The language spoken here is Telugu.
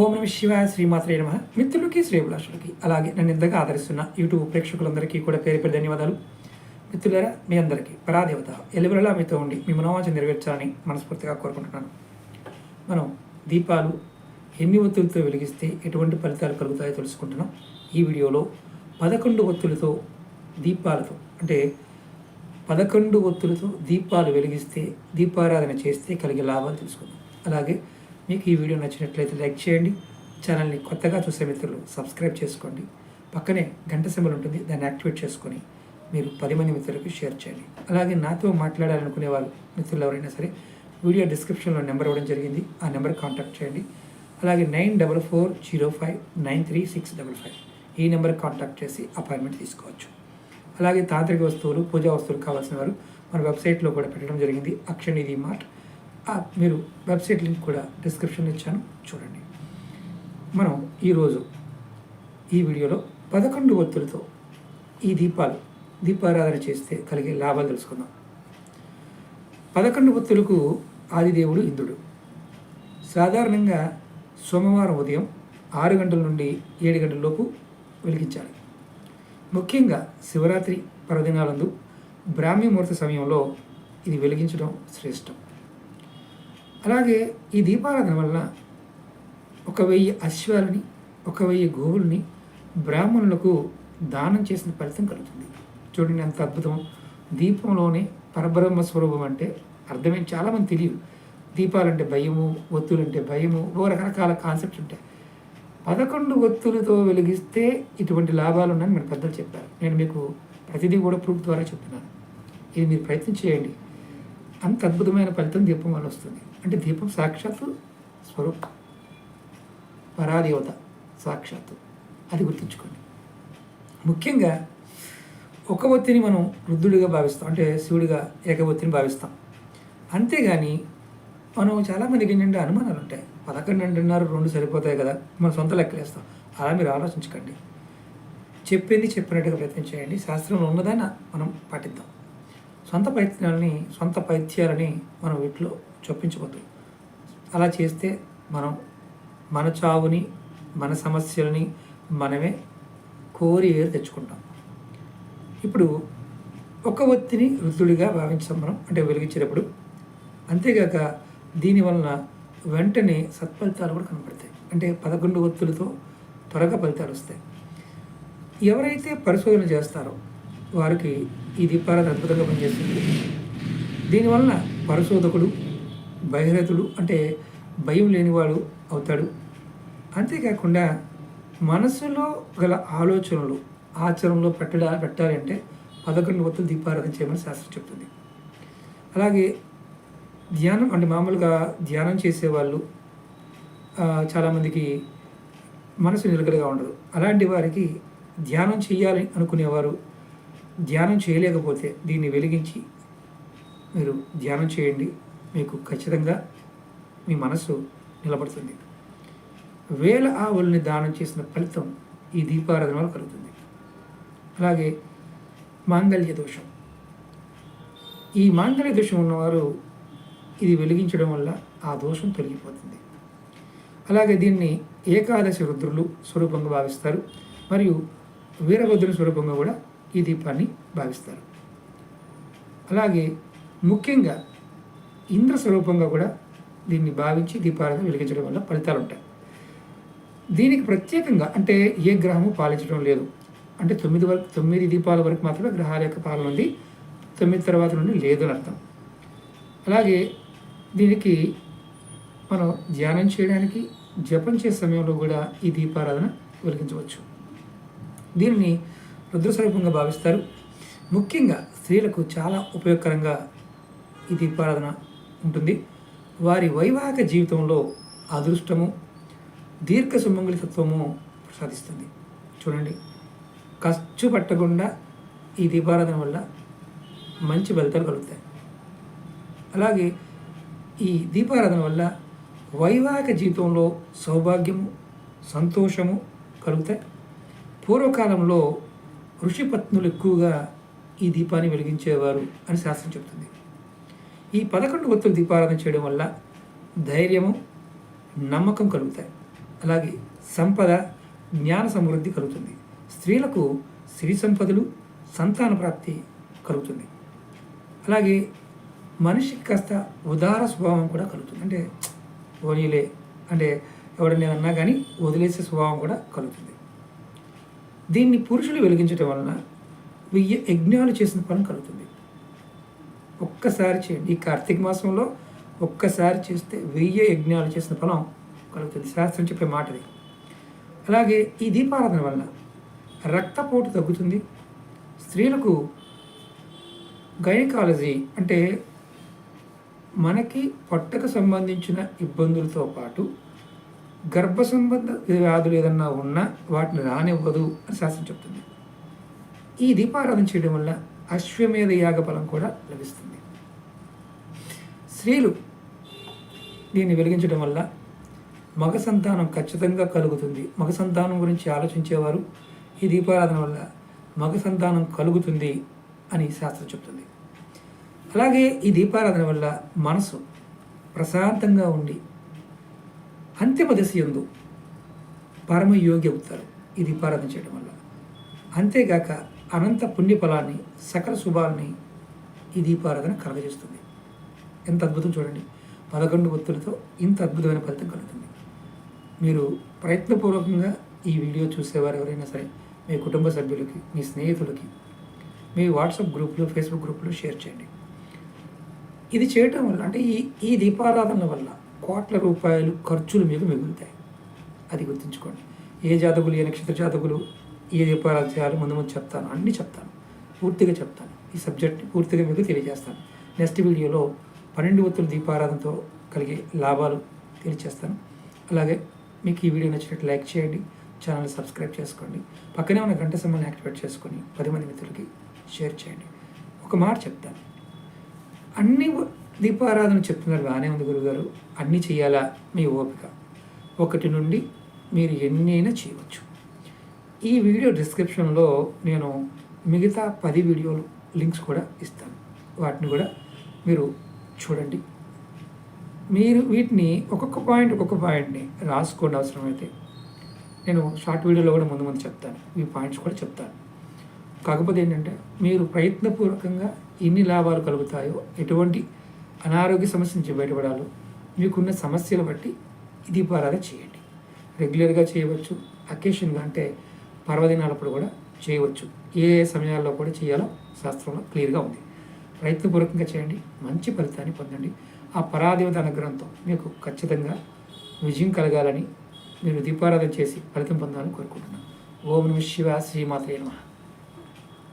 ఓం నమ శివాయ శ్రీమాత్రే నమ. మిత్రులకి శ్రేభిలాషులకి అలాగే నన్ను ఇంతగా ఆదరిస్తున్న యూట్యూబ్ ప్రేక్షకులందరికీ కూడా పేరు పేరు ధన్యవాదాలు. మిత్రులరా మీ అందరికీ పరాదేవత ఎలువెలా మీతో ఉండి మీ మనోవాంఛ నెరవేర్చాలని మనస్ఫూర్తిగా కోరుకుంటున్నాను. మనం దీపాలు ఎన్ని ఒత్తులతో వెలిగిస్తే ఎటువంటి ఫలితాలు కలుగుతాయో తెలుసుకుంటున్నాం. ఈ వీడియోలో పదకొండు ఒత్తులతో దీపాలతో అంటే పదకొండు ఒత్తులతో దీపాలు వెలిగిస్తే దీపారాధన చేస్తే కలిగే లాభాలు తెలుసుకుందాం. అలాగే మీకు ఈ వీడియో నచ్చినట్లయితే లైక్ చేయండి. ఛానల్ని కొత్తగా చూసే మిత్రులు సబ్స్క్రైబ్ చేసుకోండి. పక్కనే గంట సింబల్ ఉంటుంది దాన్ని యాక్టివేట్ చేసుకొని మీరు పది మంది మిత్రులకు షేర్ చేయండి. అలాగే నాతో మాట్లాడాలనుకునే వాళ్ళు మిత్రులు ఎవరైనా సరే వీడియో డిస్క్రిప్షన్లో నెంబర్ ఇవ్వడం జరిగింది. ఆ నెంబర్ కాంటాక్ట్ చేయండి. అలాగే nine double four zero five nine three six double five ఈ నెంబర్ కాంటాక్ట్ చేసి అపాయింట్మెంట్ తీసుకోవచ్చు. అలాగే తాంత్రిక వస్తువులు పూజా వస్తువులు కావాల్సిన వారు మన వెబ్సైట్లో కూడా పెట్టడం జరిగింది. అక్షనిధి మార్ట్ మీరు వెబ్సైట్ లింక్ కూడా డిస్క్రిప్షన్ ఇచ్చాను. చూడండి. మనం ఈరోజు ఈ వీడియోలో పదకొండు ఒత్తులతో ఈ దీపాలు దీపారాధన చేస్తే కలిగే లాభాలు తెలుసుకుందాం. పదకొండు ఒత్తులకు ఆదిదేవుడు ఇంద్రుడు. సాధారణంగా సోమవారం ఉదయం ఆరు గంటల నుండి ఏడు గంటల లోపు వెలిగించాలి. ముఖ్యంగా శివరాత్రి పర్వదినాలందు బ్రాహ్మీ ముహూర్త సమయంలో ఇది వెలిగించడం శ్రేష్టం. అలాగే ఈ దీపారాధన వల్ల ఒక వెయ్యి అశ్వాలని ఒక వెయ్యి గోవుల్ని బ్రాహ్మణులకు దానం చేసిన ఫలితం కలుగుతుంది. చూడండి ఎంత అద్భుతం. దీపంలోనే పరబ్రహ్మ స్వరూపం అంటే అర్థమేం చాలామంది తెలియదు. దీపాలంటే భయము ఒత్తులంటే భయము ఓ రకరకాల కాన్సెప్ట్స్ ఉంటాయి. పదకొండు ఒత్తులతో వెలిగిస్తే ఇటువంటి లాభాలు ఉన్నాయని మన పెద్దలు చెప్పారు. నేను మీకు ప్రతిదీ కూడా ప్రూఫ్ ద్వారా చెప్తున్నాను. ఇది మీరు ప్రయత్నం చేయండి. అంత అద్భుతమైన ఫలితం దీపం వల్ల వస్తుంది. అంటే దీపం సాక్షాత్తు స్వరూపం. పరాదేవత సాక్షాత్తు. అది గుర్తుంచుకోండి. ముఖ్యంగా ఒక ఒత్తిని మనం రుద్రుడిగా భావిస్తాం. అంటే శివుడిగా ఏకవత్తిని భావిస్తాం. అంతేగాని మనం చాలామందికి ఏంటంటే అనుమానాలు ఉంటాయి పదకొండు అంటున్నారు రెండు సరిపోతాయి కదా మన సొంత లెక్కలేస్తాం. అలా మీరు ఆలోచించకండి. చెప్పింది చెప్పినట్టుగా ప్రయత్నం చేయండి. శాస్త్రంలో ఉన్నదాన్ని మనం పాటిద్దాం. సొంత ప్రయత్నాలని సొంత పైత్యాలని మనం వీటిలో చొప్పించవద్దు. అలా చేస్తే మనం మన చావుని మన సమస్యలని మనమే కోరి ఏరు తెచ్చుకుంటాం. ఇప్పుడు ఒక ఒత్తిని వృద్ధుడిగా భావించాం మనం అంటే వెలిగించేటప్పుడు. అంతేగాక దీనివలన వెంటనే సత్ఫలితాలు కూడా కనపడతాయి. అంటే పదకొండు ఒత్తులతో త్వరగా ఫలితాలు వస్తాయి. ఎవరైతే పరిశోధన చేస్తారో వారికి ఈ దీపారాధన అద్భుతంగా పనిచేస్తుంది. దీనివలన పరిశోధకుడు భయరథుడు అంటే భయం లేనివాడు అవుతాడు. అంతేకాకుండా మనసులో గల ఆలోచనలు ఆచరణలో పెట్టడా పెట్టాలంటే పదకొండు వత్తులు దీపారాధన చేయమని శాస్త్రం చెప్తుంది. అలాగే ధ్యానం అంటే మామూలుగా ధ్యానం చేసేవాళ్ళు చాలామందికి మనసు నిలకడగా ఉండదు. అలాంటి వారికి ధ్యానం చేయాలి అనుకునేవారు ధ్యానం చేయలేకపోతే దీన్ని వెలిగించి మీరు ధ్యానం చేయండి. మీకు ఖచ్చితంగా మీ మనసు నిలబడుతుంది. వేల ఆవుల్ని దానం చేసిన ఫలితం ఈ దీపారాధన వల్ల కలుగుతుంది. అలాగే మాంగళ్య దోషం. ఈ మాంగళ్య దోషం ఉన్నవారు ఇది వెలిగించడం వల్ల ఆ దోషం తొలగిపోతుంది. అలాగే దీన్ని ఏకాదశి రుద్రులు స్వరూపంగా భావిస్తారు. మరియు వీరభద్రుల స్వరూపంగా కూడా ఈ దీపాన్ని భావిస్తారు. అలాగే ముఖ్యంగా ఇంద్ర స్వరూపంగా కూడా దీన్ని భావించి దీపారాధన వెలిగించడం వల్ల ఫలితాలు ఉంటాయి. దీనికి ప్రత్యేకంగా అంటే ఏ గ్రహము పాలించడం లేదు. అంటే తొమ్మిది వరకు తొమ్మిది దీపాల వరకు మాత్రమే గ్రహాల యొక్క పాలన ఉంది. తొమ్మిది తర్వాత నుండి లేదు అని అర్థం. అలాగే దీనికి మనం ధ్యానం చేయడానికి జపం చేసే సమయంలో కూడా ఈ దీపారాధన వెలిగించవచ్చు. దీనిని రుద్రస్వరూపంగా భావిస్తారు. ముఖ్యంగా స్త్రీలకు చాలా ఉపయోగకరంగా ఈ దీపారాధన ఉంటుంది. వారి వైవాహిక జీవితంలో అదృష్టము దీర్ఘ సుమంగళితత్వము ప్రసాదిస్తుంది. చూడండి. ఖర్చు పట్టకుండా ఈ దీపారాధన వల్ల మంచి ఫలితాలు కలుగుతాయి. అలాగే ఈ దీపారాధన వల్ల వైవాహిక జీవితంలో సౌభాగ్యము సంతోషము కలుగుతాయి. పూర్వకాలంలో ఋషిపత్నులు ఎక్కువగా ఈ దీపాన్ని వెలిగించేవారు అని శాస్త్రం చెబుతుంది ఈ పదకొండు ఒత్తులు దీపారాధన చేయడం వల్ల ధైర్యము నమ్మకం కలుగుతాయి. అలాగే సంపద జ్ఞాన సమృద్ధి కలుగుతుంది. స్త్రీలకు స్త్రీ సంపదలు సంతాన ప్రాప్తి కలుగుతుంది. అలాగే మనిషికి కాస్త ఉదార స్వభావం కూడా కలుగుతుంది. అంటే ఓనీలే అంటే ఎవడన్నా అన్నా కానీ వదిలేసే స్వభావం కూడా కలుగుతుంది. దీన్ని పురుషులు వెలిగించడం వలన వెయ్యి యజ్ఞాలు చేసిన ఫలం కలుగుతుంది. ఒక్కసారి చేయండి. ఈ కార్తీక మాసంలో ఒక్కసారి చేస్తే వెయ్యి యజ్ఞాలు చేసిన ఫలం కలుగుతుంది. శాస్త్రం చెప్పే మాటది. అలాగే ఈ దీపారాధన వల్ల రక్తపోటు తగ్గుతుంది. స్త్రీలకు గైనకాలజీ అంటే మనకి పొట్టకు సంబంధించిన ఇబ్బందులతో పాటు గర్భ సంబంధ వ్యాధులు ఏదన్నా ఉన్నా వాటిని రానివ్వదు అని శాస్త్రం చెప్తుంది. ఈ దీపారాధన చేయడం వల్ల అశ్వమేధ యాగఫలం కూడా లభిస్తుంది. స్త్రీలు దీన్ని వెలిగించడం వల్ల మగ సంతానం ఖచ్చితంగా కలుగుతుంది. మగ సంతానం గురించి ఆలోచించేవారు ఈ దీపారాధన వల్ల మగ సంతానం కలుగుతుంది అని శాస్త్రం చెప్తుంది. అలాగే ఈ దీపారాధన వల్ల మనసు ప్రశాంతంగా ఉండి అంతిమ దశ ఎందు పరమయోగి అవుతారు ఈ దీపారాధన చేయడం వల్ల. అంతేగాక అనంత పుణ్య ఫలాన్ని సకల శుభాల్ని ఈ దీపారాధన కలగజేస్తుంది. ఎంత అద్భుతం చూడండి. పదకొండు ఒత్తులతో ఇంత అద్భుతమైన ఫలితం కలుగుతుంది. మీరు ప్రయత్నపూర్వకంగా ఈ వీడియో చూసేవారు ఎవరైనా సరే మీ కుటుంబ సభ్యులకి మీ స్నేహితులకి మీ వాట్సాప్ గ్రూప్లో ఫేస్బుక్ గ్రూప్లో షేర్ చేయండి. ఇది చేయటం వల్ల అంటే ఈ ఈ దీపారాధన వల్ల కోట్ల రూపాయలు ఖర్చులు మీకు మిగులుతాయి. అది గుర్తుంచుకోండి. ఏ జాతకులు ఏ నక్షత్ర జాతకులు ఏ దీపారాధన చేయాలి ముందు ముందు చెప్తాను అన్నీ చెప్తాను పూర్తిగా చెప్తాను. ఈ సబ్జెక్ట్ని పూర్తిగా మీకు తెలియజేస్తాను. నెక్స్ట్ వీడియోలో పన్నెండు ఒత్తుల దీపారాధనతో కలిగే లాభాలు తెలియజేస్తాను. అలాగే మీకు ఈ వీడియో నచ్చినట్టు లైక్ చేయండి ఛానల్ సబ్స్క్రైబ్ చేసుకోండి పక్కనే ఉన్న గంట సమయాన్ని యాక్టివేట్ చేసుకొని పది మంది మిత్రులకి షేర్ చేయండి. ఒక మాట చెప్తాను. అన్ని దీపారాధన చెప్తున్నారు బాగానే ఉంది గురుగారు. అన్నీ చేయాలా? మీ ఓపిక. ఒకటి నుండి మీరు ఎన్నైనా చేయవచ్చు. ఈ వీడియో డిస్క్రిప్షన్లో నేను మిగతా పది వీడియోలు లింక్స్ కూడా ఇస్తాను. వాటిని కూడా మీరు చూడండి. మీరు వీటిని ఒక్కొక్క పాయింట్ ఒక్కొక్క పాయింట్ని రాసుకోండి అవసరమైతే. నేను షార్ట్ వీడియోలో కూడా ముందు ముందు చెప్తాను. ఈ పాయింట్స్ కూడా చెప్తాను. కాకపోతే ఏంటంటే మీరు ప్రయత్నపూర్వకంగా ఎన్ని లాభాలు కలుగుతాయో ఎటువంటి అనారోగ్య సమస్య నుంచి బయటపడాలో మీకున్న సమస్యలు బట్టి ఇది దీపారాధన చేయండి. రెగ్యులర్గా చేయవచ్చు. అకేషన్గా అంటే పర్వదినాలప్పుడు కూడా చేయవచ్చు. ఏ ఏ సమయాల్లో కూడా చేయాలో శాస్త్రంలో క్లియర్గా ఉంది. ప్రయత్నపూర్వకంగా చేయండి మంచి ఫలితాన్ని పొందండి. ఆ పరాదేవత అనుగ్రహంతో మీకు ఖచ్చితంగా విజయం కలగాలని మీరు దీపారాధన చేసి ఫలితం పొందాలని కోరుకుంటున్నాను. ఓం నమ శివ శ్రీమాత్రే నమః.